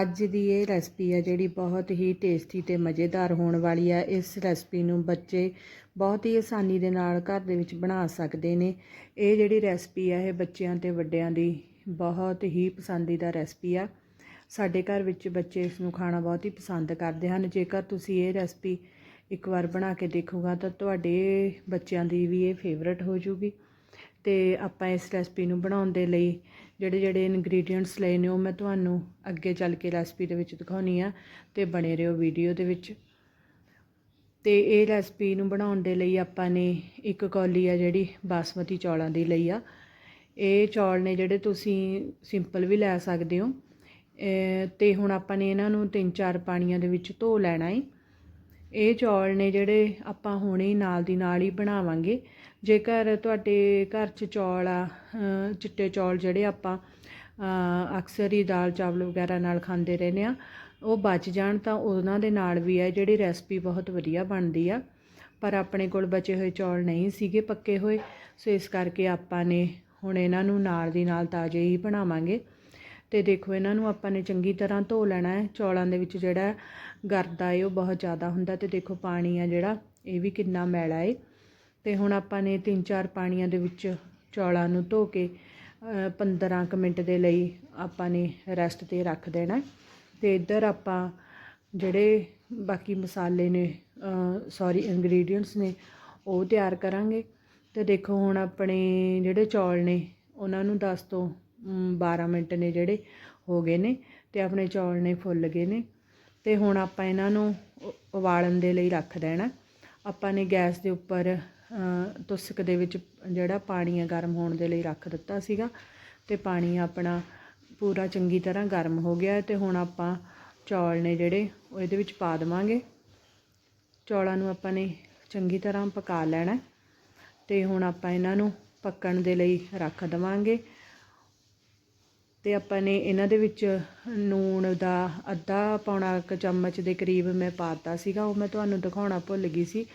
ਅੱਜ ਦੀ ਇਹ ਰੈਸਪੀ ਆ ਜਿਹੜੀ ਬਹੁਤ ਹੀ ਟੇਸਟੀ ਤੇ ਮਜ਼ੇਦਾਰ ਹੋਣ ਵਾਲੀ ਆ। ਇਸ ਰੈਸਪੀ ਨੂੰ ਬੱਚੇ ਬਹੁਤ ਹੀ ਆਸਾਨੀ ਦੇ ਨਾਲ ਘਰ ਦੇ ਵਿੱਚ ਬਣਾ ਸਕਦੇ ਨੇ। ਇਹ ਜਿਹੜੀ ਰੈਸਪੀ ਆ, ਇਹ ਬੱਚਿਆਂ ਤੇ ਵੱਡਿਆਂ ਦੀ ਬਹੁਤ ਹੀ ਪਸੰਦੀਦਾ ਰੈਸਪੀ ਆ। ਸਾਡੇ ਘਰ ਵਿੱਚ ਬੱਚੇ ਇਸ ਨੂੰ ਖਾਣਾ ਬਹੁਤ ਹੀ ਪਸੰਦ ਕਰਦੇ ਹਨ। ਜੇਕਰ ਤੁਸੀਂ ਇਹ ਰੈਸਪੀ ਇੱਕ ਵਾਰ ਬਣਾ ਕੇ ਦੇਖੋਗਾ ਤਾਂ ਤੁਹਾਡੇ ਬੱਚਿਆਂ ਦੀ ਵੀ ਇਹ ਫੇਵਰਟ ਹੋ ਜੂਗੀ। ਅਤੇ ਆਪਾਂ ਇਸ ਰੈਸਪੀ ਨੂੰ ਬਣਾਉਣ ਦੇ ਲਈ ਜਿਹੜੇ ਜਿਹੜੇ ਇਨਗਰੀਡੀਅੰਟਸ ਲਏ ਨੇ ਉਹ ਮੈਂ ਤੁਹਾਨੂੰ ਅੱਗੇ ਚੱਲ ਕੇ ਰੈਸਪੀ ਦੇ ਵਿੱਚ ਦਿਖਾਉਣੀ ਆ ਅਤੇ ਬਣੇ ਰਹੋ ਵੀਡੀਓ ਦੇ ਵਿੱਚ। ਅਤੇ ਇਹ ਰੈਸਪੀ ਨੂੰ ਬਣਾਉਣ ਦੇ ਲਈ ਆਪਾਂ ਨੇ ਇੱਕ ਕੌਲੀ ਆ ਜਿਹੜੀ ਬਾਸਮਤੀ ਚੌਲਾਂ ਦੀ ਲਈ ਆ। ਇਹ ਚੌਲ ਨੇ ਜਿਹੜੇ ਤੁਸੀਂ ਸਿੰਪਲ ਵੀ ਲੈ ਸਕਦੇ ਹੋ। ਅਹ ਤੇ ਹੁਣ ਆਪਾਂ ਨੇ ਇਹਨਾਂ ਨੂੰ ਤਿੰਨ ਚਾਰ ਪਾਣੀਆਂ ਦੇ ਵਿੱਚ ਧੋ ਲੈਣਾ ਹੈ ਇਹ ਚੌਲ ਨੇ ਜਿਹੜੇ ਆਪਾਂ ਹੁਣੇ ਨਾਲ ਦੀ ਨਾਲ ਹੀ ਬਣਾਵਾਂਗੇ। ਜੇਕਰ ਤੁਹਾਡੇ ਘਰ 'ਚ ਚੌਲ ਆ ਚਿੱਟੇ ਚੌਲ ਜਿਹੜੇ ਆਪਾਂ ਅਕਸਰ ਹੀ ਦਾਲ ਚਾਵਲ ਵਗੈਰਾ ਨਾਲ ਖਾਂਦੇ ਰਹਿੰਦੇ ਆ, ਉਹ ਬਚ ਜਾਣ ਤਾਂ ਉਹਨਾਂ ਦੇ ਨਾਲ ਵੀ ਹੈ ਜਿਹੜੀ ਰੈਸਪੀ ਬਹੁਤ ਵਧੀਆ ਬਣਦੀ ਆ। ਪਰ ਆਪਣੇ ਕੋਲ ਬਚੇ ਹੋਏ ਚੌਲ ਨਹੀਂ ਸੀਗੇ ਪੱਕੇ ਹੋਏ, ਸੋ ਇਸ ਕਰਕੇ ਆਪਾਂ ਨੇ ਹੁਣ ਇਹਨਾਂ ਨੂੰ ਨਾਲ ਦੀ ਨਾਲ ਤਾਜ਼ੇ ਹੀ ਬਣਾਵਾਂਗੇ। ਤੇ ਦੇਖੋ, ਇਹਨਾਂ ਨੂੰ ਆਪਾਂ ਨੇ ਚੰਗੀ ਤਰ੍ਹਾਂ ਧੋ ਲੈਣਾ ਹੈ। ਚੌਲਾਂ ਦੇ ਵਿੱਚ ਜਿਹੜਾ ਗਰਦਾ ਹੈ ਉਹ ਬਹੁਤ ਜ਼ਿਆਦਾ ਹੁੰਦਾ ਤੇ ਦੇਖੋ ਪਾਣੀ ਆ ਜਿਹੜਾ, ਇਹ ਵੀ ਕਿੰਨਾ ਮੈਲਾ ਏ। ਅਤੇ ਹੁਣ ਆਪਾਂ ਨੇ ਤਿੰਨ ਚਾਰ ਪਾਣੀਆਂ ਦੇ ਵਿੱਚ ਚੌਲਾਂ ਨੂੰ ਧੋ ਕੇ ਪੰਦਰਾਂ ਕੁ ਮਿੰਟ ਦੇ ਲਈ ਆਪਾਂ ਨੇ ਰੈਸਟ ਤੇ ਰੱਖ ਦੇਣਾ। ਅਤੇ ਇੱਧਰ ਆਪਾਂ ਜਿਹੜੇ ਬਾਕੀ ਮਸਾਲੇ ਨੇ ਸੌਰੀ ਇੰਗਰੀਡੀਅੰਟਸ ਨੇ ਉਹ ਤਿਆਰ ਕਰਾਂਗੇ। ਅਤੇ ਦੇਖੋ ਹੁਣ ਆਪਣੇ ਜਿਹੜੇ ਚੌਲ ਨੇ ਉਹਨਾਂ ਨੂੰ 10 ਤੋਂ ਅਮ, 12 ਮਿੰਟ ਨੇ ਜਿਹੜੇ ਹੋ ਗਏ ਨੇ ਅਤੇ ਆਪਣੇ ਚੌਲ ਨੇ ਫੁੱਲ ਗਏ ਨੇ। ਅਤੇ ਹੁਣ ਆਪਾਂ ਇਹਨਾਂ ਨੂੰ ਉਬਾਲਣ ਦੇ ਲਈ ਰੱਖ ਦੇਣਾ। ਆਪਾਂ ਨੇ ਗੈਸ ਦੇ ਉੱਪਰ ਤੁਸਕ ਦੇ ਵਿੱਚ ਜਿਹੜਾ ਪਾਣੀ ਆ ਗਰਮ ਹੋਣ ਦੇ ਲਈ ਰੱਖ ਦਿੱਤਾ ਸੀਗਾ ਤੇ ਪਾਣੀ ਆਪਣਾ ਪੂਰਾ ਚੰਗੀ ਤਰ੍ਹਾਂ ਗਰਮ ਹੋ ਗਿਆ ਹੈ ਤੇ ਹੁਣ ਆਪਾਂ ਚੌਲ ਨੇ ਜਿਹੜੇ ਉਹ ਇਹਦੇ ਵਿੱਚ ਪਾ ਦੇਵਾਂਗੇ। ਚੌਲਾਂ ਨੂੰ ਆਪਾਂ ਨੇ ਚੰਗੀ ਤਰ੍ਹਾਂ ਪਕਾ ਲੈਣਾ ਹੈ ਤੇ ਹੁਣ ਆਪਾਂ ਇਹਨਾਂ ਨੂੰ ਪੱਕਣ ਦੇ ਲਈ ਰੱਖ ਦੇਵਾਂਗੇ। ਤੇ ਆਪਾਂ ਨੇ ਇਹਨਾਂ ਦੇ ਵਿੱਚ ਨੂਣ ਦਾ ਅੱਧਾ ਪੌਣਾ ਕੁ ਚਮਚ ਦੇ ਕਰੀਬ ਮੈਂ ਪਾਤਾ ਸੀਗਾ, ਉਹ ਮੈਂ ਤੁਹਾਨੂੰ ਦਿਖਾਉਣਾ ਭੁੱਲ ਗਈ ਸੀ।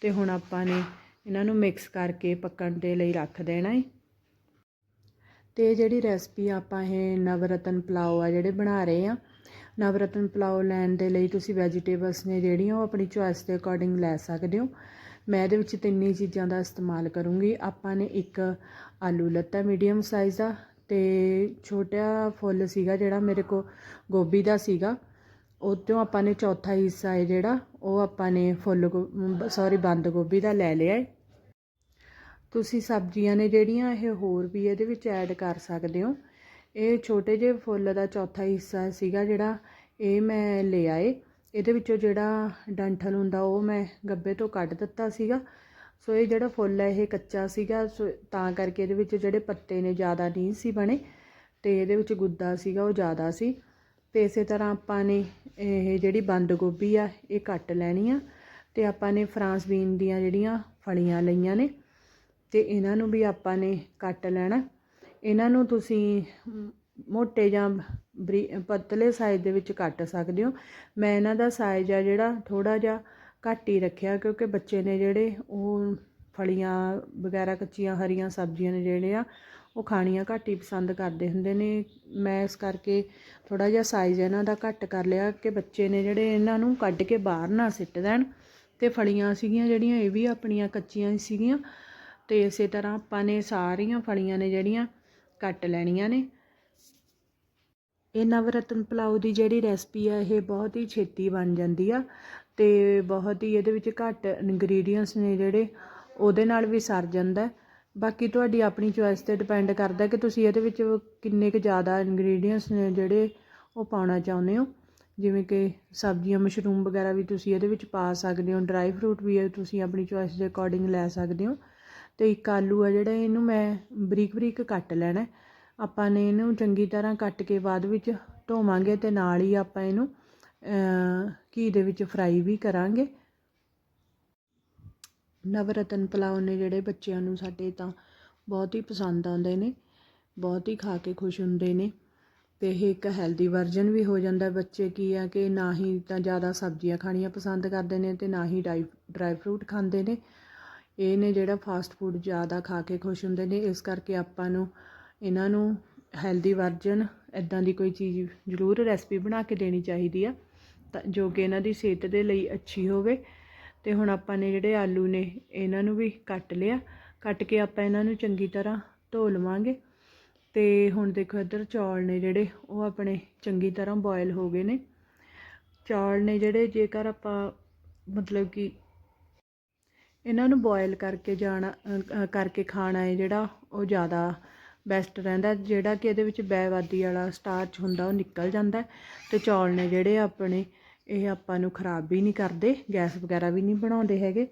ਤੇ ਹੁਣ ਆਪਾਂ ਨੇ ਇਹਨਾਂ ਨੂੰ ਮਿਕਸ ਕਰਕੇ ਪੱਕਣ ਦੇ ਲਈ ਰੱਖ ਦੇਣਾ ਹੈ ਤੇ ਜਿਹੜੀ ਰੈਸਪੀ ਆਪਾਂ ਇਹ ਨਵਰਤਨ ਪਲਾਓ ਆ ਜਿਹੜੇ ਬਣਾ ਰਹੇ ਆ, ਨਵਰਤਨ ਪਲਾਓ ਲੈਣ ਦੇ ਲਈ ਤੁਸੀਂ ਵੈਜੀਟੇਬਲਸ ਨੇ ਜਿਹੜੀਆਂ ਉਹ ਆਪਣੀ ਚੋਇਸ ਦੇ ਅਕੋਰਡਿੰਗ ਲੈ ਸਕਦੇ ਹੋ। ਮੈਂ ਇਹਦੇ ਵਿੱਚ ਤਿੰਨੇ ਚੀਜ਼ਾਂ ਦਾ ਇਸਤੇਮਾਲ ਕਰੂੰਗੀ। ਆਪਾਂ ਨੇ ਇੱਕ ਆਲੂ ਲੱਤਾ ਮੀਡੀਅਮ ਸਾਈਜ਼ ਦਾ ਤੇ ਛੋਟਾ ਫੁੱਲ ਸੀਗਾ ਜਿਹੜਾ ਮੇਰੇ ਕੋ ਗੋਭੀ ਦਾ ਸੀਗਾ। ਉਹ ਤੋਂ ਆਪਾਂ ਨੇ ਚੌਥਾ ਹਿੱਸਾ ਹੈ ਜਿਹੜਾ, ਉਹ ਆਪਾਂ ਨੇ ਫੁੱਲ ਗੋ ਸੋਰੀ ਬੰਦ ਗੋਭੀ ਦਾ ਲੈ ਲਿਆ ਹੈ ਤੁਸੀਂ ਸਬਜ਼ੀਆਂ ਨੇ ਜਿਹੜੀਆਂ ਇਹ ਹੋਰ ਵੀ ਇਹਦੇ ਵਿੱਚ ਐਡ ਕਰ ਸਕਦੇ ਹੋ। ਇਹ ਛੋਟੇ ਜਿਹੇ ਫੁੱਲ ਦਾ ਚੌਥਾ ਹਿੱਸਾ ਸੀਗਾ ਜਿਹੜਾ ਇਹ ਮੈਂ ਲਿਆ ਏ। ਇਹਦੇ ਵਿੱਚੋਂ ਜਿਹੜਾ ਡੰਠਲ ਹੁੰਦਾ, ਉਹ ਮੈਂ ਗੱਬੇ ਤੋਂ ਕੱਢ ਦਿੱਤਾ ਸੀਗਾ। ਸੋ ਇਹ ਜਿਹੜਾ ਫੁੱਲ ਹੈ, ਇਹ ਕੱਚਾ ਸੀਗਾ। ਸੋ ਤਾਂ ਕਰਕੇ ਇਹਦੇ ਵਿੱਚ ਜਿਹੜੇ ਪੱਤੇ ਨੇ, ਜ਼ਿਆਦਾ ਨਹੀਂ ਸੀ ਬਣੇ। ਤੇ ਇਹਦੇ ਵਿੱਚ ਗੁੱਦਾ ਸੀਗਾ, ਉਹ ਜ਼ਿਆਦਾ ਸੀ। ਤੇ ਇਸੇ ਤਰ੍ਹਾਂ ਆਪਾਂ ਨੇ ਇਹ ਜਿਹੜੀ ਬੰਦ ਗੋਭੀ ਆ, ਇਹ ਕੱਟ ਲੈਣੀ ਆ ਤੇ ਆਪਾਂ ਨੇ ਫਰਾਂਸ ਬੀਨ ਦੀਆਂ ਜਿਹੜੀਆਂ ਫਲੀਆਂ ਲਈਆਂ ਨੇ ਤੇ ਇਹਨਾਂ ਨੂੰ ਵੀ ਆਪਾਂ ਨੇ ਕੱਟ ਲੈਣਾ। ਇਹਨਾਂ ਨੂੰ ਤੁਸੀਂ ਮੋਟੇ ਜਾਂ ਬਰੀ ਪਤਲੇ ਸਾਈਜ਼ ਦੇ ਵਿੱਚ ਕੱਟ ਸਕਦੇ ਹੋ। ਮੈਂ ਇਹਨਾਂ ਦਾ ਸਾਈਜ਼ ਆ ਜਿਹੜਾ ਥੋੜਾ ਜਿਹਾ ਘੱਟ ਹੀ ਰੱਖਿਆ ਕਿਉਂਕਿ ਬੱਚੇ ਨੇ ਜਿਹੜੇ ਉਹ ਫਲੀਆਂ ਵਗੈਰਾ ਕੱਚੀਆਂ ਹਰੀਆਂ ਸਬਜ਼ੀਆਂ ਨੇ ਜਿਹੜੇ ਆ ਉਹ ਖਾਣੀਆਂ ਘੱਟ ਹੀ ਪਸੰਦ ਕਰਦੇ ਹੁੰਦੇ ਨੇ। ਮੈਂ ਇਸ ਕਰਕੇ ਥੋੜ੍ਹਾ ਜਿਹਾ ਸਾਈਜ਼ ਇਹਨਾਂ ਦਾ ਘੱਟ ਕਰ ਲਿਆ ਕਿ ਬੱਚੇ ਨੇ ਜਿਹੜੇ ਇਹਨਾਂ ਨੂੰ ਕੱਢ ਕੇ ਬਾਹਰ ਨਾ ਸਿੱਟ ਦੇਣ। ਅਤੇ ਫਲੀਆਂ ਸੀਗੀਆਂ ਜਿਹੜੀਆਂ, ਇਹ ਵੀ ਆਪਣੀਆਂ ਕੱਚੀਆਂ ਹੀ ਸੀਗੀਆਂ। ਅਤੇ ਇਸੇ ਤਰ੍ਹਾਂ ਆਪਾਂ ਨੇ ਸਾਰੀਆਂ ਫਲੀਆਂ ਨੇ ਜਿਹੜੀਆਂ ਕੱਟ ਲੈਣੀਆਂ ਨੇ। ਇਹ ਨਵਰਤਨ ਪਲਾਓ ਦੀ ਜਿਹੜੀ ਰੈਸਪੀ ਆ, ਇਹ ਬਹੁਤ ਹੀ ਛੇਤੀ ਬਣ ਜਾਂਦੀ ਆ ਤੇ ਬਹੁਤ ਹੀ ਇਹਦੇ ਵਿੱਚ ਘੱਟ ਇਨਗਰੀਡੀਅੰਟਸ ਨੇ ਜਿਹੜੇ, ਉਹਦੇ ਨਾਲ ਵੀ ਸਰ ਜਾਂਦਾ। ਬਾਕੀ ਤੁਹਾਡੀ ਆਪਣੀ ਚੋਇਸ ਤੇ ਡਿਪੈਂਡ ਕਰਦਾ ਕਿ ਤੁਸੀਂ ਇਹਦੇ ਵਿੱਚ ਕਿੰਨੇ ਕੁ ਜ਼ਿਆਦਾ ਇਨਗਰੀਡੀਅੰਟਸ ਨੇ ਜਿਹੜੇ ਉਹ ਪਾਉਣਾ ਚਾਹੁੰਦੇ ਹੋ। ਜਿਵੇਂ ਕਿ ਸਬਜ਼ੀਆਂ ਮਸ਼ਰੂਮ ਵਗੈਰਾ ਵੀ ਤੁਸੀਂ ਇਹਦੇ ਵਿੱਚ ਪਾ ਸਕਦੇ ਹੋ। ਡਰਾਈ ਫਰੂਟ ਵੀ ਹੈ ਤੁਸੀਂ ਆਪਣੀ ਚੋਇਸ ਦੇ ਅਕੋਰਡਿੰਗ ਲੈ ਸਕਦੇ ਹੋ। ਅਤੇ ਇੱਕ ਆਲੂ ਆ ਜਿਹੜਾ, ਇਹਨੂੰ ਮੈਂ ਬਰੀਕ ਬਰੀਕ ਕੱਟ ਲੈਣਾ ਆਪਾਂ ਨੇ ਇਹਨੂੰ ਚੰਗੀ ਤਰ੍ਹਾਂ ਕੱਟ ਕੇ ਬਾਅਦ ਵਿੱਚ ਧੋਵਾਂਗੇ ਅਤੇ ਨਾਲ ਹੀ ਆਪਾਂ ਇਹਨੂੰ ਘੀ ਦੇ ਵਿੱਚ ਫਰਾਈ ਵੀ ਕਰਾਂਗੇ। ਨਵਰਤਨ ਪਲਾਓ ਨੇ ਜਿਹੜੇ ਬੱਚਿਆਂ ਨੂੰ ਸਾਡੇ ਤਾਂ ਬਹੁਤ ਹੀ ਪਸੰਦ ਆਉਂਦੇ ਨੇ, ਬਹੁਤ ਹੀ ਖਾ ਕੇ ਖੁਸ਼ ਹੁੰਦੇ ਨੇ ਅਤੇ ਇਹ ਇੱਕ ਹੈਲਦੀ ਵਰਜਨ ਵੀ ਹੋ ਜਾਂਦਾ ਬੱਚੇ ਕੀ ਆ ਕਿ ਨਾ ਹੀ ਤਾਂ ਜ਼ਿਆਦਾ ਸਬਜ਼ੀਆਂ ਖਾਣੀਆਂ ਪਸੰਦ ਕਰਦੇ ਨੇ ਅਤੇ ਨਾ ਹੀ ਡਰਾਈ ਡਰਾਈ ਫਰੂਟ ਖਾਂਦੇ ਨੇ। ਇਹ ਨੇ ਜਿਹੜਾ ਫਾਸਟ ਫੂਡ ਜ਼ਿਆਦਾ ਖਾ ਕੇ ਖੁਸ਼ ਹੁੰਦੇ ਨੇ, ਇਸ ਕਰਕੇ ਆਪਾਂ ਨੂੰ ਇਹਨਾਂ ਨੂੰ ਹੈਲਦੀ ਵਰਜਨ ਇਦਾਂ ਦੀ ਕੋਈ ਚੀਜ਼ ਜ਼ਰੂਰ ਰੈਸਪੀ ਬਣਾ ਕੇ ਦੇਣੀ ਚਾਹੀਦੀ ਆ ਤਾਂ ਜੋ ਕਿ ਇਹਨਾਂ ਦੀ ਸਿਹਤ ਦੇ ਲਈ ਅੱਛੀ ਹੋਵੇ। ਅਤੇ ਹੁਣ ਆਪਾਂ ਨੇ ਜਿਹੜੇ ਆਲੂ ਨੇ, ਇਹਨਾਂ ਨੂੰ ਵੀ ਕੱਟ ਲਿਆ। ਕੱਟ ਕੇ ਆਪਾਂ ਇਹਨਾਂ ਨੂੰ ਚੰਗੀ ਤਰ੍ਹਾਂ ਧੋ ਲਵਾਂਗੇ। ਅਤੇ ਹੁਣ ਦੇਖੋ ਇੱਧਰ ਚੌਲ ਨੇ ਜਿਹੜੇ, ਉਹ ਆਪਣੇ ਚੰਗੀ ਤਰ੍ਹਾਂ ਬੋਇਲ ਹੋ ਗਏ ਨੇ। ਚੌਲ ਨੇ ਜਿਹੜੇ, ਜੇਕਰ ਆਪਾਂ ਮਤਲਬ ਕਿ ਇਹਨਾਂ ਨੂੰ ਬੋਇਲ ਕਰਕੇ ਜਾਣਾ ਕਰਕੇ ਖਾਣਾ ਹੈ ਜਿਹੜਾ, ਉਹ ਜ਼ਿਆਦਾ ਬੈਸਟ ਰਹਿੰਦਾ। ਜਿਹੜਾ ਕਿ ਇਹਦੇ ਵਿੱਚ ਬੈਵਾਦੀ ਵਾਲਾ ਸਟਾਰਚ ਹੁੰਦਾ, ਉਹ ਨਿਕਲ ਜਾਂਦਾ ਹੈ। ਤੇ ਚੌਲ ਨੇ ਜਿਹੜੇ ਆਪਣੇ ਇਹ ਆਪਾਂ ਨੂੰ ਖਰਾਬ ਵੀ ਨਹੀਂ ਕਰਦੇ, ਗੈਸ ਵਗੈਰਾ ਵੀ ਨਹੀਂ ਬਣਾਉਂਦੇ ਹੈਗੇ।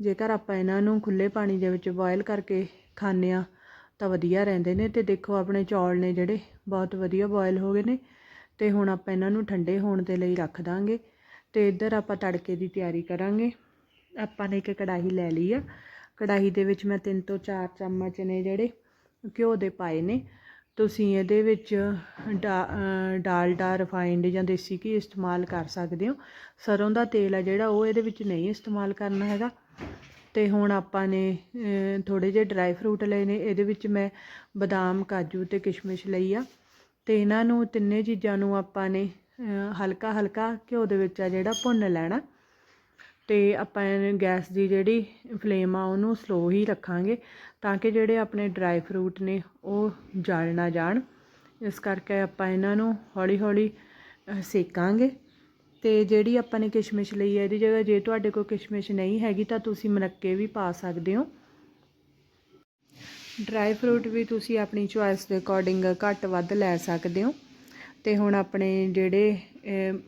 ਜੇਕਰ ਆਪਾਂ ਇਹਨਾਂ ਨੂੰ ਖੁੱਲੇ ਪਾਣੀ ਦੇ ਵਿੱਚ ਬੋਇਲ ਕਰਕੇ ਖਾਂਦੇ ਹਾਂ, ਤਾਂ ਵਧੀਆ ਰਹਿੰਦੇ ਨੇ। ਅਤੇ ਦੇਖੋ, ਆਪਣੇ ਚੌਲ ਨੇ ਜਿਹੜੇ ਬਹੁਤ ਵਧੀਆ ਬੋਇਲ ਹੋ ਗਏ ਨੇ ਅਤੇ ਹੁਣ ਆਪਾਂ ਇਹਨਾਂ ਨੂੰ ਠੰਡੇ ਹੋਣ ਦੇ ਲਈ ਰੱਖ ਦਾਂਗੇ। ਅਤੇ ਇੱਧਰ ਆਪਾਂ ਤੜਕੇ ਦੀ ਤਿਆਰੀ ਕਰਾਂਗੇ। ਆਪਾਂ ਨੇ ਇੱਕ ਕੜਾਹੀ ਲੈ ਲਈ ਆ। ਕੜਾਹੀ ਦੇ ਵਿੱਚ ਮੈਂ ਤਿੰਨ ਤੋਂ ਚਾਰ ਚਮਚ ਨੇ ਜਿਹੜੇ ਘਿਓ ਦੇ ਪਾਏ ਨੇ। ਤੁਸੀਂ ਇਹਦੇ ਵਿੱਚ ਡਾ- ਡਾਲਡਾ ਰਿਫਾਈਨਡ ਜਾਂ ਦੇਸੀ ਘੀ ਇਸਤੇਮਾਲ ਕਰ ਸਕਦੇ ਹੋ। ਸਰ੍ਹੋਂ ਦਾ ਤੇਲ ਆ ਜਿਹੜਾ, ਉਹ ਇਹਦੇ ਵਿੱਚ ਨਹੀਂ ਇਸਤੇਮਾਲ ਕਰਨਾ ਹੈਗਾ। ਅਤੇ ਹੁਣ ਆਪਾਂ ਨੇ ਥੋੜ੍ਹੇ ਜਿਹੇ ਡਰਾਈ ਫਰੂਟ ਲਏ ਨੇ। ਇਹਦੇ ਵਿੱਚ ਮੈਂ ਬਦਾਮ, ਕਾਜੂ ਅਤੇ ਕਿਸ਼ਮਿਸ਼ ਲਈ ਆ। ਅਤੇ ਇਹਨਾਂ ਨੂੰ ਤਿੰਨੇ ਚੀਜ਼ਾਂ ਨੂੰ ਆਪਾਂ ਨੇ ਹਲਕਾ ਹਲਕਾ ਘਿਓ ਦੇ ਵਿੱਚ ਆ ਜਿਹੜਾ ਭੁੰਨ ਲੈਣਾ। ਅਤੇ ਆਪਾਂ ਗੈਸ ਦੀ ਜਿਹੜੀ ਫਲੇਮ ਆ, ਉਹਨੂੰ ਸਲੋ ਹੀ ਰੱਖਾਂਗੇ। ਤਾਂ ਕਿ ਜਿਹੜੇ ਆਪਣੇ ਡਰਾਈ ਫਰੂਟ ਨੇ ਉਹ ਜਲ ਨਾ ਜਾਣ। ਇਸ ਕਰਕੇ ਆਪਾਂ ਇਹਨਾਂ ਨੂੰ ਹੌਲੀ ਹੌਲੀ ਸੇਕਾਂਗੇ। ਅਤੇ ਜਿਹੜੀ ਆਪਾਂ ਨੇ ਕਿਸ਼ਮਿਸ਼ ਲਈ ਹੈ, ਇਹਦੀ ਜਗ੍ਹਾ ਜੇ ਤੁਹਾਡੇ ਕੋਲ ਕਿਸ਼ਮਿਸ਼ ਨਹੀਂ ਹੈਗੀ ਤਾਂ ਤੁਸੀਂ ਮਨੱਕੇ ਵੀ ਪਾ ਸਕਦੇ ਹੋ। ਡਰਾਈ ਫਰੂਟ ਵੀ ਤੁਸੀਂ ਆਪਣੀ ਚੁਆਇਸ ਦੇ ਅਕੋਰਡਿੰਗ ਘੱਟ ਵੱਧ ਲੈ ਸਕਦੇ ਹੋ। ਤੇ ਹੁਣ ਆਪਣੇ ਜਿਹੜੇ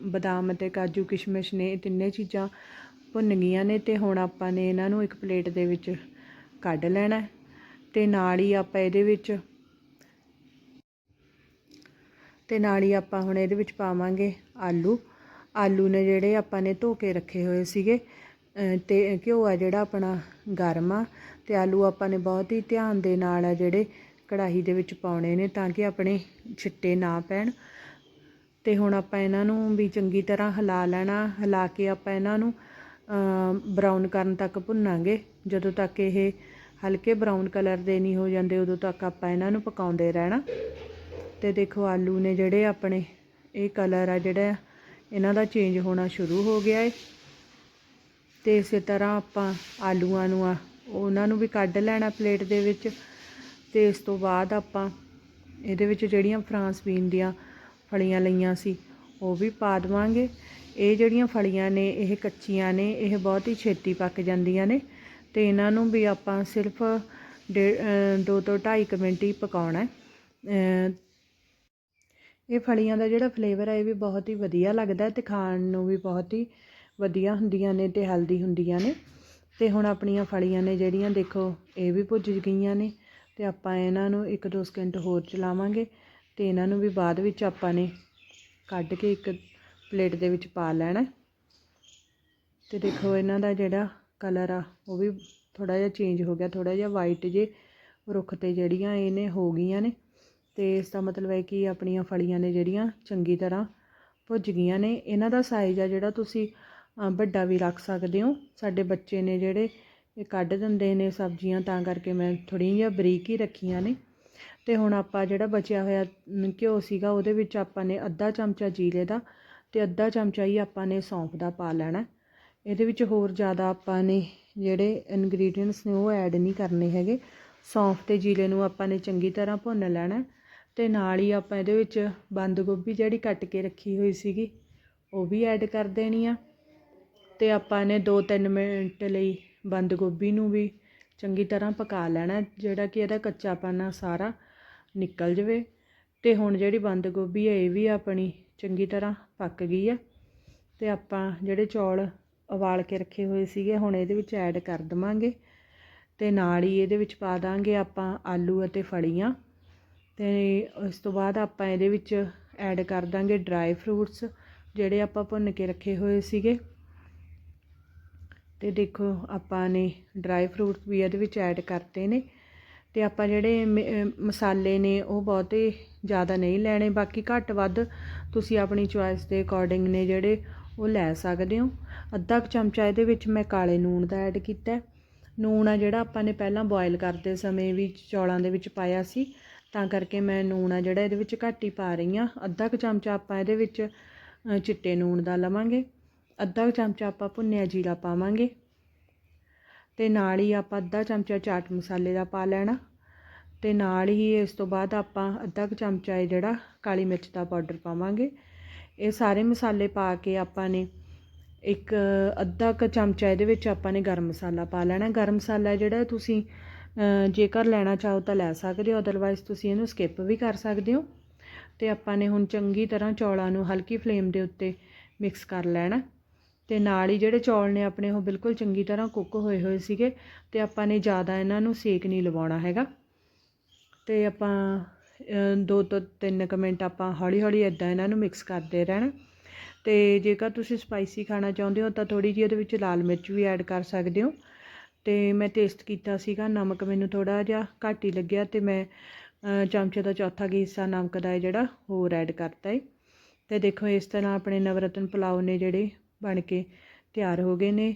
ਬਦਾਮ ਅਤੇ ਕਾਜੂ ਕਿਸ਼ਮਿਸ਼ ਨੇ, ਇਹ ਤਿੰਨੇ ਚੀਜ਼ਾਂ ਭੁੰਨ ਗਈਆਂ ਨੇ ਤੇ ਹੁਣ ਆਪਾਂ ਨੇ ਇਹਨਾਂ ਨੂੰ ਇੱਕ ਪਲੇਟ ਦੇ ਵਿੱਚ ਕੱਢ ਲੈਣਾ ਤੇ ਨਾਲ ਹੀ ਆਪਾਂ ਇਹਦੇ ਵਿੱਚ ਤੇ ਨਾਲ ਹੀ ਆਪਾਂ ਹੁਣ ਇਹਦੇ ਵਿੱਚ ਪਾਵਾਂਗੇ ਆਲੂ। ਆਲੂ ਨੇ ਜਿਹੜੇ ਆਪਾਂ ਨੇ ਧੋ ਕੇ ਰੱਖੇ ਹੋਏ ਸੀਗੇ, ਅਹ ਤੇ ਘਿਓ ਆ ਜਿਹੜਾ ਆਪਣਾ ਗਰਮ ਆ, ਤੇ ਆਲੂ ਆਪਾਂ ਨੇ ਬਹੁਤ ਹੀ ਧਿਆਨ ਦੇ ਨਾਲ ਆ ਜਿਹੜੇ ਕੜਾਹੀ ਦੇ ਵਿੱਚ ਪਾਉਣੇ ਨੇ ਤਾਂ ਕਿ ਆਪਣੇ ਛਿੱਟੇ ਨਾ ਪੈਣ। ਤੇ ਹੁਣ ਆਪਾਂ ਇਹਨਾਂ ਨੂੰ ਵੀ ਚੰਗੀ ਤਰ੍ਹਾਂ ਹਿਲਾ ਲੈਣਾ, ਹਿਲਾ ਕੇ ਆਪਾਂ ਇਹਨਾਂ ਨੂੰ ਬਰਾਊਨ ਕਰਨ ਤੱਕ ਭੁੰਨਾਂਗੇ। ਜਦੋਂ ਤੱਕ ਇਹ ਹਲਕੇ ਬਰਾਊਨ ਕਲਰ ਦੇ ਨਹੀਂ ਹੋ ਜਾਂਦੇ, ਉਦੋਂ ਤੱਕ ਆਪਾਂ ਇਹਨਾਂ ਨੂੰ ਪਕਾਉਂਦੇ ਰਹਿਣਾ। ਤੇ ਦੇਖੋ, ਆਲੂ ਨੇ ਜਿਹੜੇ ਆਪਣੇ ਇਹ ਕਲਰ ਆ, ਜਿਹੜਾ ਇਹਨਾਂ ਦਾ ਚੇਂਜ ਹੋਣਾ ਸ਼ੁਰੂ ਹੋ ਗਿਆ ਏ। ਤੇ ਇਸੇ ਤਰ੍ਹਾਂ ਆਪਾਂ ਆਲੂਆਂ ਨੂੰ ਆ, ਉਹਨਾਂ ਨੂੰ ਵੀ ਕੱਢ ਲੈਣਾ ਪਲੇਟ ਦੇ ਵਿੱਚ। ਤੇ ਇਸ ਤੋਂ ਬਾਅਦ ਆਪਾਂ ਇਹਦੇ ਵਿੱਚ ਜਿਹੜੀਆਂ ਫਰਾਂਸ ਬੀਨ ਦੀਆਂ ਫਲੀਆਂ ਲਈਆਂ ਸੀ, ਉਹ ਵੀ ਪਾ ਦੇਵਾਂਗੇ। ਇਹ ਜਿਹੜੀਆਂ ਫਲੀਆਂ ਨੇ, ਇਹ ਕੱਚੀਆਂ ਨੇ, ਇਹ ਬਹੁਤ ਹੀ ਛੇਤੀ ਪੱਕ ਜਾਂਦੀਆਂ ਨੇ। ਅਤੇ ਇਹਨਾਂ ਨੂੰ ਵੀ ਆਪਾਂ ਸਿਰਫ ਡੇ- ਦੋ ਤੋਂ ਢਾਈ ਕੁ ਮਿੰਟ ਹੀ ਪਕਾਉਣਾ ਇਹ ਫਲੀਆਂ ਦਾ ਜਿਹੜਾ ਫਲੇਵਰ ਹੈ, ਇਹ ਵੀ ਬਹੁਤ ਹੀ ਵਧੀਆ ਲੱਗਦਾ ਅਤੇ ਖਾਣ ਨੂੰ ਵੀ ਬਹੁਤ ਹੀ ਵਧੀਆ ਹੁੰਦੀਆਂ ਨੇ ਅਤੇ ਹੈਲਦੀ ਹੁੰਦੀਆਂ ਨੇ। ਅਤੇ ਹੁਣ ਆਪਣੀਆਂ ਫਲੀਆਂ ਨੇ ਜਿਹੜੀਆਂ, ਦੇਖੋ, ਇਹ ਵੀ ਭੁੱਜ ਗਈਆਂ ਨੇ ਅਤੇ ਆਪਾਂ ਇਹਨਾਂ ਨੂੰ ਇੱਕ ਦੋ ਸਕਿੰਟ ਹੋਰ ਚਲਾਵਾਂਗੇ ਅਤੇ ਇਹਨਾਂ ਨੂੰ ਵੀ ਬਾਅਦ ਵਿੱਚ ਆਪਾਂ ਨੇ ਕੱਢ ਕੇ ਇੱਕ ਪਲੇਟ ਦੇ ਵਿੱਚ ਪਾ ਲੈਣਾ ਅਤੇ ਦੇਖੋ, ਇਹਨਾਂ ਦਾ ਜਿਹੜਾ ਕਲਰ ਆ, ਉਹ ਵੀ ਥੋੜ੍ਹਾ ਜਿਹਾ ਚੇਂਜ ਹੋ ਗਿਆ, ਥੋੜ੍ਹਾ ਜਿਹਾ ਵਾਈਟ ਜੇ ਰੁੱਖ ਤੇ ਜਿਹੜੀਆਂ ਇਹਨੇ ਹੋ ਗਈਆਂ ਨੇ ਅਤੇ ਇਸ ਦਾ ਮਤਲਬ ਹੈ ਕਿ ਆਪਣੀਆਂ ਫਲੀਆਂ ਨੇ ਜਿਹੜੀਆਂ ਚੰਗੀ ਤਰ੍ਹਾਂ ਭੁੱਜ ਗਈਆਂ ਨੇ। ਇਹਨਾਂ ਦਾ ਸਾਈਜ਼ ਆ ਜਿਹੜਾ ਤੁਸੀਂ ਵੱਡਾ ਵੀ ਰੱਖ ਸਕਦੇ ਹੋ। ਸਾਡੇ ਬੱਚੇ ਨੇ ਜਿਹੜੇ ਇਹ ਕੱਢ ਦਿੰਦੇ ਨੇ ਸਬਜ਼ੀਆਂ, ਤਾਂ ਕਰਕੇ ਮੈਂ ਥੋੜ੍ਹੀਆਂ ਜਿਹੀਆਂ ਬਰੀਕ ਹੀ ਰੱਖੀਆਂ ਨੇ। ਅਤੇ ਹੁਣ ਆਪਾਂ ਜਿਹੜਾ ਬਚਿਆ ਹੋਇਆ ਘਿਓ ਸੀਗਾ, ਉਹਦੇ ਵਿੱਚ ਆਪਾਂ ਨੇ ਅੱਧਾ ਚਮਚਾ ਜੀਰੇ ਦਾ ਅਤੇ ਅੱਧਾ ਚਮਚਾ ਹੀ ਆਪਾਂ ਨੇ ਸੌਂਫ ਦਾ ਪਾ ਲੈਣਾ। ਇਹਦੇ ਵਿੱਚ ਹੋਰ ਜ਼ਿਆਦਾ ਆਪਾਂ ਨੇ ਜਿਹੜੇ ਇਨਗਰੀਡੀਅੰਟਸ ਨੇ ਉਹ ਐਡ ਨਹੀਂ ਕਰਨੇ ਹੈਗੇ। ਸੌਂਫ ਅਤੇ ਜੀਰੇ ਨੂੰ ਆਪਾਂ ਨੇ ਚੰਗੀ ਤਰ੍ਹਾਂ ਭੁੰਨ ਲੈਣਾ ਅਤੇ ਨਾਲ ਹੀ ਆਪਾਂ ਇਹਦੇ ਵਿੱਚ ਬੰਦ ਗੋਭੀ ਜਿਹੜੀ ਕੱਟ ਕੇ ਰੱਖੀ ਹੋਈ ਸੀਗੀ, ਉਹ ਵੀ ਐਡ ਕਰ ਦੇਣੀ ਆ। ਅਤੇ ਆਪਾਂ ਨੇ 2-3 ਮਿੰਟ ਲਈ ਬੰਦ ਗੋਭੀ ਨੂੰ ਵੀ ਚੰਗੀ ਤਰ੍ਹਾਂ ਪਕਾ ਲੈਣਾ ਜਿਹੜਾ ਕਿ ਇਹਦਾ ਕੱਚਾਪਨ ਆ ਸਾਰਾ ਨਿਕਲ ਜਵੇ। ਅਤੇ ਹੁਣ ਜਿਹੜੀ ਬੰਦ ਗੋਭੀ ਹੈ ਇਹ ਵੀ ਆਪਣੀ ਚੰਗੀ ਤਰ੍ਹਾਂ ਪੱਕ ਗਈ ਆ। ਅਤੇ ਆਪਾਂ ਜਿਹੜੇ ਚੌਲ ਉਬਾਲ ਕੇ ਰੱਖੇ ਹੋਏ ਸੀਗੇ, ਹੁਣ ਇਹਦੇ ਵਿੱਚ ਐਡ ਕਰ ਦਵਾਂਗੇ ਤੇ ਨਾਲ ਹੀ ਇਹਦੇ ਵਿੱਚ ਪਾ ਦਾਂਗੇ ਆਪਾਂ ਆਲੂ ਅਤੇ ਫਲੀਆਂ ਤੇ ਉਸ ਤੋਂ ਬਾਅਦ ਆਪਾਂ ਇਹਦੇ ਵਿੱਚ ਐਡ ਕਰ ਦਾਂਗੇ ਡਰਾਈ ਫਰੂਟਸ ਜਿਹੜੇ ਆਪਾਂ ਭੁੰਨ ਕੇ ਰੱਖੇ ਹੋਏ ਸੀਗੇ। ਤੇ ਦੇਖੋ ਆਪਾਂ ਨੇ ਡਰਾਈ ਫਰੂਟਸ ਵੀ ਇਹਦੇ ਵਿੱਚ ਐਡ ਕਰਤੇ ਨੇ ਤੇ ਆਪਾਂ ਜਿਹੜੇ ਮ- ਮਸਾਲੇ ਨੇ ਉਹ ਬਹੁਤੇ ਜ਼ਿਆਦਾ ਨਹੀਂ ਲੈਣੇ, ਬਾਕੀ ਘੱਟ ਵੱਧ ਤੁਸੀਂ ਆਪਣੀ ਚੁਆਇਸ ਦੇ ਅਕੋਰਡਿੰਗ ਨੇ ਜਿਹੜੇ ਉਹ ਲੈ ਸਕਦੇ ਹੋ। ਅੱਧਾ ਕੁ ਚਮਚਾ ਇਹਦੇ ਵਿੱਚ ਮੈਂ ਕਾਲੇ ਨੂਣ ਦਾ ਐਡ ਕੀਤਾ ਹੈ। ਨੂਣ ਆ ਜਿਹੜਾ ਆਪਾਂ ਨੇ ਪਹਿਲਾਂ ਬੋਇਲ ਕਰਦੇ ਸਮੇਂ ਵੀ ਚੌਲਾਂ ਦੇ ਵਿੱਚ ਪਾਇਆ ਸੀ। ਤਾਂ ਕਰਕੇ ਮੈਂ ਨੂਣ ਆ ਜਿਹੜਾ ਇਹਦੇ ਵਿੱਚ ਘੱਟ ਹੀ ਪਾ ਰਹੀ ਹਾਂ। ਅੱਧਾ ਕੁ ਚਮਚਾ ਆਪਾਂ ਇਹਦੇ ਵਿੱਚ ਚਿੱਟੇ ਨੂਣ ਦਾ ਲਵਾਂਗੇ। ਅੱਧਾ ਕੁ ਚਮਚਾ ਆਪਾਂ ਭੁੰਨਿਆ ਜੀਰਾ ਪਾਵਾਂਗੇ। ਤੇ ਨਾਲ ਹੀ ਆਪਾਂ ਅੱਧਾ ਚਮਚਾ ਚਾਟ ਮਸਾਲੇ ਦਾ ਪਾ ਲੈਣਾ। ਤੇ ਨਾਲ ਹੀ ਇਸ ਤੋਂ ਬਾਅਦ ਆਪਾਂ ਅੱਧਾ ਕੁ ਚਮਚਾ ਇਹ ਜਿਹੜਾ ਕਾਲੀ ਮਿਰਚ ਦਾ ਪਾਊਡਰ ਪਾਵਾਂਗੇ। ਇਹ ਸਾਰੇ ਮਸਾਲੇ ਪਾ ਕੇ ਆਪਾਂ ਨੇ ਇੱਕ ਅੱਧਾ ਕੁ ਚਮਚਾ ਇਹਦੇ ਵਿੱਚ ਆਪਾਂ ਨੇ ਗਰਮ ਮਸਾਲਾ ਪਾ ਲੈਣਾ। ਗਰਮ ਮਸਾਲਾ ਜਿਹੜਾ ਤੁਸੀਂ ਜੇਕਰ ਲੈਣਾ ਚਾਹੋ ਤਾਂ ਲੈ ਸਕਦੇ ਹੋ ਅਦਰਵਾਈਜ਼ ਤੁਸੀਂ ਇਹਨੂੰ ਸਕਿਪ ਵੀ ਕਰ ਸਕਦੇ ਹੋ। ਤੇ ਆਪਾਂ ਨੇ ਹੁਣ ਚੰਗੀ ਤਰ੍ਹਾਂ ਚੌਲਾਂ ਨੂੰ ਹਲਕੀ ਫਲੇਮ ਦੇ ਉੱਤੇ ਮਿਕਸ ਕਰ ਲੈਣਾ। ਤੇ ਨਾਲ ਹੀ ਜਿਹੜੇ ਚੌਲ ਨੇ ਆਪਣੇ, ਉਹ ਬਿਲਕੁਲ ਚੰਗੀ ਤਰ੍ਹਾਂ ਕੁੱਕ ਹੋਏ ਹੋਏ ਸੀਗੇ ਤੇ ਆਪਾਂ ਨੇ ਜ਼ਿਆਦਾ ਇਹਨਾਂ ਨੂੰ ਸੇਕ ਨਹੀਂ ਲਵਾਉਣਾ ਹੈਗਾ। ਤੇ ਆਪਾਂ ਦੋ ਤੋਂ ਤਿੰਨ ਕੁ ਮਿੰਟ ਆਪਾਂ ਹੌਲੀ ਹੌਲੀ ਇੱਦਾਂ ਇਹਨਾਂ ਨੂੰ ਮਿਕਸ ਕਰਦੇ ਰਹਿਣਾ। ਅਤੇ ਜੇਕਰ ਤੁਸੀਂ ਸਪਾਈਸੀ ਖਾਣਾ ਚਾਹੁੰਦੇ ਹੋ ਤਾਂ ਥੋੜ੍ਹੀ ਜਿਹੀ ਉਹਦੇ ਵਿੱਚ ਲਾਲ ਮਿਰਚ ਵੀ ਐਡ ਕਰ ਸਕਦੇ ਹੋ। ਅਤੇ ਮੈਂ ਟੇਸਟ ਕੀਤਾ ਸੀਗਾ ਨਮਕ ਮੈਨੂੰ ਥੋੜ੍ਹਾ ਜਿਹਾ ਘੱਟ ਹੀ ਲੱਗਿਆ ਅਤੇ ਮੈਂ ਅ, ਚਮਚੇ ਦਾ ਚੌਥਾ ਕੁ ਹਿੱਸਾ ਨਮਕ ਦਾ ਜਿਹੜਾ ਹੋਰ ਐਡ ਕਰਤਾ ਹੈ ਤੇ ਦੇਖੋ ਇਸ ਤਰ੍ਹਾਂ ਆਪਣੇ ਨਵਰਤਨ ਪੁਲਾਓ ਨੇ ਜਿਹੜੇ ਬਣ ਕੇ ਤਿਆਰ ਹੋ ਗਏ ਨੇ।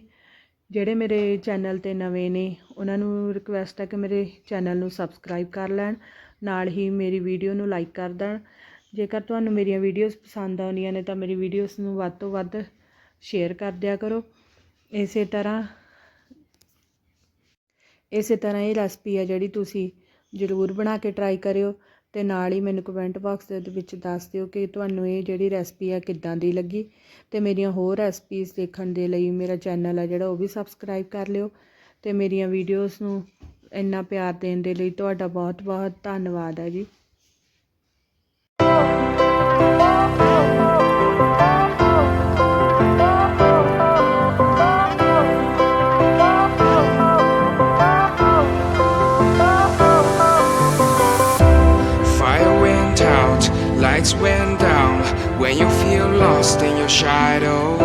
ਜਿਹੜੇ ਮੇਰੇ ਚੈਨਲ ਤੇ ਨਵੇਂ ਨੇ ਉਹਨਾਂ ਨੂੰ ਰਿਕੁਐਸਟ ਹੈ ਕਿ ਮੇਰੇ ਚੈਨਲ ਨੂੰ ਸਬਸਕ੍ਰਾਈਬ ਕਰ ਲੈਣ। ਨਾਲ ਹੀ ਮੇਰੀ ਵੀਡੀਓ ਨੂੰ ਲਾਈਕ ਕਰ ਦੇਣ। ਜੇਕਰ ਤੁਹਾਨੂੰ ਮੇਰੀਆਂ ਵੀਡੀਓਜ਼ ਪਸੰਦ ਆਉਂਦੀਆਂ ਨੇ ਤਾਂ ਮੇਰੀ ਵੀਡੀਓਜ਼ ਨੂੰ ਵੱਧ ਤੋਂ ਵੱਧ ਸ਼ੇਅਰ ਕਰ ਦਿਆ ਕਰੋ। ਇਸੇ ਤਰ੍ਹਾਂ ਇਸੇ ਤਰ੍ਹਾਂ ਇਹ ਰੈਸਪੀ ਹੈ ਜਿਹੜੀ ਤੁਸੀਂ ਜ਼ਰੂਰ ਬਣਾ ਕੇ ਟਰਾਈ ਕਰਿਓ ਤੇ ਨਾਲ ਹੀ ਮੈਨੂੰ ਕਮੈਂਟ ਬਾਕਸ ਦੇ ਵਿੱਚ ਦੱਸ ਦਿਓ ਕਿ ਤੁਹਾਨੂੰ ਇਹ ਜਿਹੜੀ ਰੈਸਪੀ ਹੈ ਕਿੱਦਾਂ ਦੀ ਲੱਗੀ। ਤੇ ਮੇਰੀਆਂ ਹੋਰ ਰੈਸਪੀਜ਼ ਦੇਖਣ ਦੇ ਲਈ ਮੇਰਾ ਚੈਨਲ ਹੈ ਜਿਹੜਾ ਉਹ ਵੀ ਸਬਸਕ੍ਰਾਈਬ ਕਰ ਲਿਓ ਤੇ ਮੇਰੀਆਂ ਵੀਡੀਓਜ਼ ਨੂੰ ਇੰਨਾ ਪਿਆਰ ਦੇਣ ਦੇ ਲਈ ਤੁਹਾਡਾ ਬਹੁਤ ਬਹੁਤ ਧੰਨਵਾਦ ਹੈ ਜੀ Fire went out, lights went down. When you feel lost in your shadow,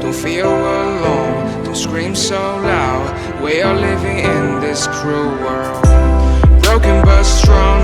don't feel alone, don't scream so loud. We are living in true world. Broken but strong.